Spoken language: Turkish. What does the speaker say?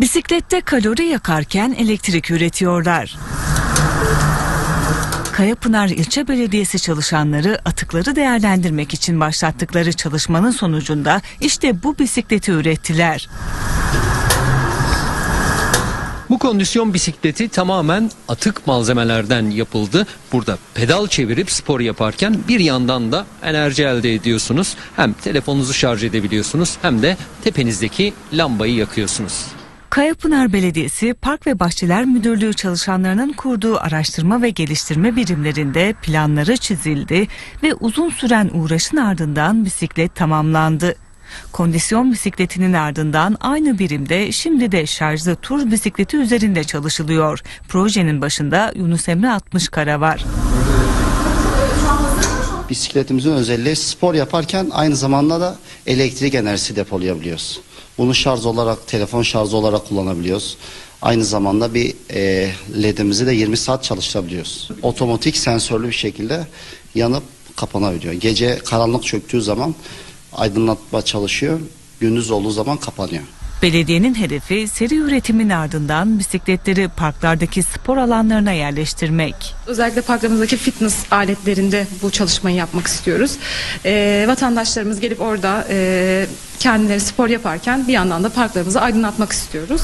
Bisiklette kalori yakarken elektrik üretiyorlar. Kayapınar İlçe Belediyesi çalışanları atıkları değerlendirmek için başlattıkları çalışmanın sonucunda işte bu bisikleti ürettiler. Bu kondisyon bisikleti tamamen atık malzemelerden yapıldı. Burada pedal çevirip spor yaparken bir yandan da enerji elde ediyorsunuz. Hem telefonunuzu şarj edebiliyorsunuz hem de tepenizdeki lambayı yakıyorsunuz. Kayapınar Belediyesi Park ve Bahçeler Müdürlüğü çalışanlarının kurduğu araştırma ve geliştirme birimlerinde planları çizildi ve uzun süren uğraşın ardından bisiklet tamamlandı. Kondisyon bisikletinin ardından aynı birimde şimdi de şarjlı tur bisikleti üzerinde çalışılıyor. Projenin başında Yunus Emre 60 kara var. Bisikletimizin özelliği spor yaparken aynı zamanda da elektrik enerjisi depolayabiliyoruz. Bunu şarj olarak, telefon şarjı olarak kullanabiliyoruz. Aynı zamanda bir e, ledimizi de 20 saat çalıştırabiliyoruz. Otomatik sensörlü bir şekilde yanıp kapanabiliyor. Gece karanlık çöktüğü zaman aydınlatma çalışıyor. Gündüz olduğu zaman kapanıyor. Belediyenin hedefi seri üretimin ardından bisikletleri parklardaki spor alanlarına yerleştirmek. Özellikle parklarımızdaki fitness aletlerinde bu çalışmayı yapmak istiyoruz. Ee, vatandaşlarımız gelip orada e, kendileri spor yaparken bir yandan da parklarımızı aydınlatmak istiyoruz.